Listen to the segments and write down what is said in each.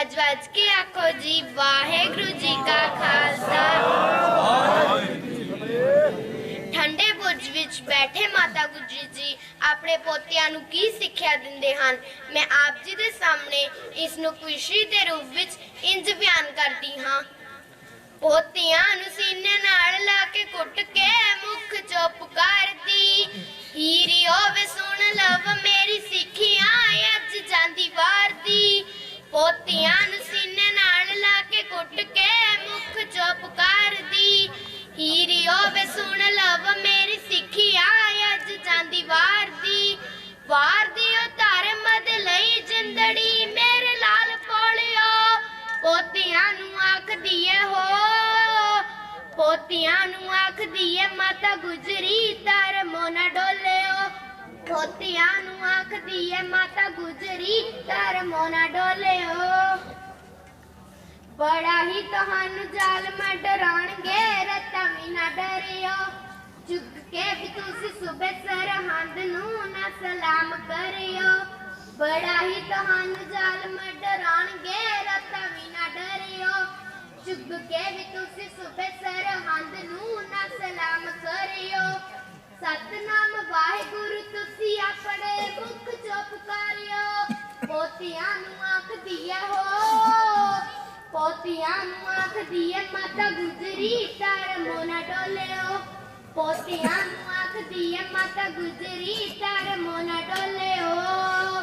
ਅੱਜ ਵੱਜ ਕੇ ਆਖੋ ਜੀ, ਵਾਹਿਗੁਰੂ ਜੀ ਕਾ ਖਾਲਸਾ। ਠੰਡੇ ਬੁਰਜ ਵਿੱਚ ਬੈਠੇ ਮਾਤਾ ਗੁਜਰੀ ਜੀ, ਆਪਣੇ ਪੋਤਿਆਂ ਨੂੰ ਕੀ ਸਿੱਖਿਆ ਦਿੰਦੇ ਹਨ? ਮੈਂ ਆਪ ਜੀ ਦੇ ਸਾਹਮਣੇ ਇਸ ਨੂੰ ਖੁਸ਼ੀ ਦੇ ਰੂਪ ਵਿੱਚ ਇੰਜ ਬਿਆਨ ਕਰਦੀ ਹਾਂ। ਪੋਤਿਆਂ ਨੂੰ ਸੀਨੇ ਨਾਲ ਲਾ ਕੇ ਕੁੱਟ ਕੇ ਮੁਖ ਚੋਂ ਪੁਕਾਰਦੀ ਹੀਰੀ ਹੋਵੇ ਸੁਣ ਲਵ ਮੇਰੀ ਪੋਤੀਆਂ ਨੂੰ ਸੀਨੇ ਨਾਲ ਲਾ ਕੇ ਕੁੱਟ ਕੇ ਮੁਖ ਚੋਂ ਪੁਕਾਰਦੀ ਹੀਰੀ ਹੋਵੇ ਸੁਣ ਲਵ ਮੇਰੀ ਸਿੱਖਿਆ, ਅੱਜ ਜਾਂਦੀ ਵਾਰ ਦੀ ਵਾਰ ਦੀ ਉਹ ਧਰ ਮਦ ਲਈ ਜਿੰਦੜੀ, ਮੇਰੇ ਲਾਲ ਪੋਲਿਓ। ਪੋਤੀਆਂ ਨੂੰ ਆਖਦੀ ਏ, ਹੋ। ਪੋਤੀਆਂ ਨੂੰ ਆਖਦੀ ਏ, ਮਾਤਾ ਗੁਜਰੀ ਤਰ ਮੋਨਾ ਡੋਲਿਓ। ਪੋਤਿਆਂ ਨੂੰ ਆਖਦੀ ਗੁਜਰੀ ਤਰ ਮੋਨਾ ਡੋਲਿਓ। ਬੜਾ ਹੀ ਤੁਹਾਨੂੰ ਜ਼ਾਲਮ ਡਰਾਣਗੇ ਰਤਾ ਵੀ ਨਾ ਡਰਿਓ। ਚੁੱਕ ਕੇ ਵੀ ਤੁਸੀਂ ਸੁਬੇ ਸਰਹੰਦ ਨੂੰ ਨਾ ਸਲਾਮ ਕਰਿਓ। ਬੜਾ ਹੀ ਤੁਹਾਨੂੰ ਜ਼ਾਲਮ ਡਰਾਣਗੇ ਰਤਾ ਵੀ ਨਾ ਡਰਿਓ। ਚੁੱਕ ਕੇ ਵੀ ਤੁਸੀਂ ਸੁਬੇ ਸਰਹੰਦ ਨੂੰ ਪੋਤਿਆਂ ਨੂੰ ਆਖਦੀ ਹੈ ਹੋ, ਪੋਤਿਆਂ ਨੂੰ ਆਖਦੀ ਏ ਮਾਤਾ ਗੁਜਰੀ ਤਰ ਮੋਨਾ ਡੋਲਿਓ। ਪੋਤਿਆਂ ਨੂੰ ਆਖਦੀ ਏ ਮਾਤਾ ਗੁਜਰੀ ਤਰ ਮੋਨਾ ਡੋਲਿਓ।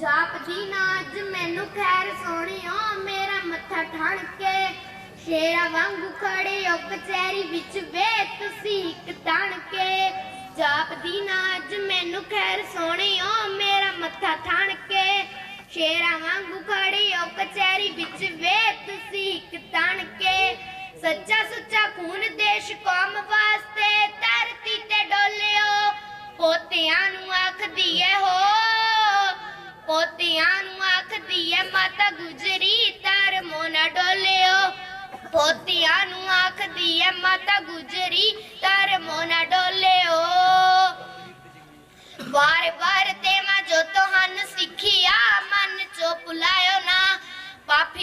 ਜਾਪਦੀ ਨਾ ਅੱਜ ਮੈਨੂੰ ਖੈਰ ਸੋਹਣਿਓ ਮੇਰਾ ਮੱਥਾ ਠਣ ਕੇ ਸ਼ੇਰਾ ਵਾਂਗੂ ਖੜੇ ਹੋ ਕਚਹਿਰੀ ਵਿੱਚ ਵੇ ਤੁਸੀਂ ਇੱਕ ਤਣ ਕੇ ਜਾਪਦੀ ਨਾ ਅੱਜ ਮੈਨੂੰ ਖੈਰ ਸੋਹਣਿਓ ਮੇਰਾ ਮੱਥਾ ਠਣ ਕੇ ਸ਼ੇਰਾਂ ਵਾਂਗੂ ਖੜੇ ਹੋ ਕਚਹਿਰੀ ਵਿੱਚ ਵੇ ਤੁਸੀਂ ਇੱਕ ਤਣ ਕੇ। ਸੱਚਾ ਸੁੱਚਾ ਖੂਨ ਦੇਸ਼ ਕੌਮ ਵਾਸਤੇ, ਧਰਤੀ ਤੇ ਡੋਲਿਓ। ਪੋਤਿਆਂ ਨੂੰ ਆਖਦੀ ਏ ਹੋ। ਪੋਤਿਆਂ ਨੂੰ ਆਖਦੀ ਏ ਮਾਤਾ ਗੁਜਰੀ ਤਰ ਮੋਨਾ ਡੋਲਿਓ। ਪੋਤਿਆਂ ਨੂੰ ਆਖਦੀ ਏ ਮਾਤਾ ਗੁਜਰੀ ਤਰ ਮੋਨਾ ਡੋਲਿਓ। ਵਾਰ ਵਾਰ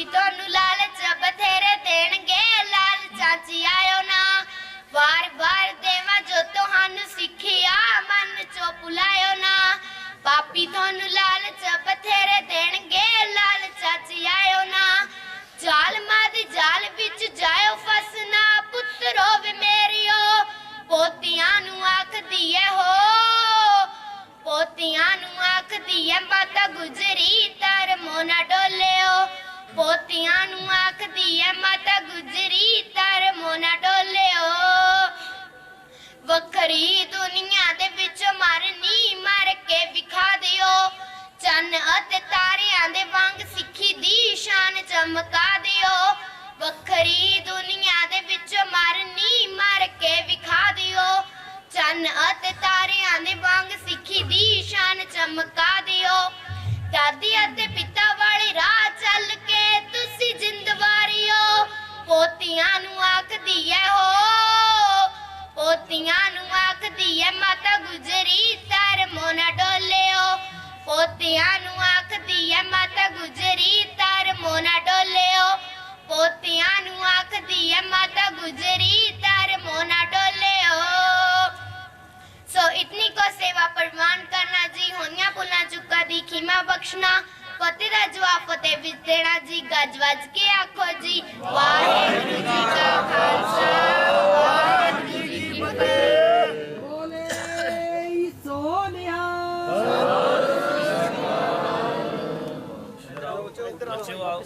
ਪਾਪੀ ਤੁਹਾਨੂੰ ਲਾਲਚ ਬਥੇਰੇ ਦੇਣਗੇ ਲਾਲਚਾਂ ਚ ਆਇਓ ਨਾ। ਵਾਰ ਵਾਰ ਦੇਵਾਂ ਜੋ ਤੁਹਾਨੂੰ ਸਿੱਖਿਆ, ਮਨ ਚੋ ਭੁਲਾਇਓ ਨਾ। ਪਾਪੀ ਤੁਹਾਨੂੰ ਲਾਲਚ ਬਥੇਰੇ ਦੇਣਗੇ ਲਾਲਚਾਂ ਚ ਆਇਓ ਨਾ। ਜ਼ਾਲਮਾਂ ਦੀ ਜਾਲ ਵਿੱਚ ਜਾਇਓ ਫਸਨਾ ਪੁੱਤਰੋ ਵੇ ਮੇਰਿਓ। ਪੋਤੀਆਂ ਨੂੰ ਆਖਦੀ ਏ ਹੋ, ਪੋਤਿਆਂ ਨੂੰ ਆਖਦੀ ਏ, ਮਾਤਾ ਗੁਜਰੀ ਤਰ ਮੋਨਾ ਡੋਲਿਓ। ਪੋਤੀਆਂ ਨੂੰ ਆਖਦੀ ਏ ਮਾਤਾ ਗੁਜਰੀ ਤਰ ਮੋਨਾ ਡੋਲਿਓ। ਵੱਖਰੀ ਦੁਨੀਆ ਦੇ ਵਿੱਚ ਮਰਨੀ, ਮਰ ਕੇ ਵਿਖਾ ਦਿਓ। ਚੰਨ ਅਤੇ ਤਾਰਿਆਂ ਦੇ ਵਾਂਗ ਸਿੱਖੀ ਦੀ ਸ਼ਾਨ ਚਮਕਾ ਦਿਓ। ਵੱਖਰੀ ਦੁਨੀਆ ਦੇ ਵਿੱਚ ਮਰਨੀ, ਮਰ ਕੇ ਵਿਖਾ ਦਿਓ। ਚੰਨ ਅਤੇ ਤਾਰਿਆਂ ਦੇ ਵਾਂਗ ਸਿੱਖੀ ਦੀ ਸ਼ਾਨ ਚਮਕਾ ਦਿਓ। ਦਾਦੀ ਅਤੇ ਪੋਤੀਆਂ ਨੂੰ ਆਖਦੀ ਐ, ਹੋ, ਪੋਤਿਆਂ ਨੂੰ ਆਖਦੀ ਐ, ਮਾਤਾ ਗੁਜਰੀ ਤਰ ਮੋਨਾ ਡੋਲਿਓ। ਪੋਤਿਆਂ ਨੂੰ ਆਖਦੀ ਐ, ਮਾਤਾ ਗੁਜਰੀ ਤਰ ਮੋਨਾ ਡੋਲਿਓ। ਪੋਤਿਆਂ ਨੂੰ ਆਖਦੀ ਐ, ਮਾਤਾ ਗੁਜਰੀ ਤਰ ਮੋਨਾ ਡੋਲਿਓ। ਸੋ, ਇਤਨੀ ਕੋ ਸੇਵਾ ਪ੍ਰਵਾਨ ਕਰਨਾ ਜੀ, ਹੋਈਆਂ ਭੁੱਲਾਂ ਚੁੱਕਾ ਦੀ ਖਿਮਾ ਬਖਸ਼ਣਾ। ਫਤਿਹ ਜਵਾਬ ਫਤਿਹ ਵਿੱਚ ਦੇਣਾ ਜੀ ਗੱਜ ਵੱਜ ਕੇ ਆਖੋ ਜੀ ਵਾਹਿਗੁਰੂ ਜੀ ਕਾ ਖਾਲਸਾ ਵਾਹਿਗੁਰੂ ਜੀ ਕੀ ਫਤਿਹ ਬੋਲੇ ਸੋਨਿਆ ਬੱਚਿਓ ਆਓ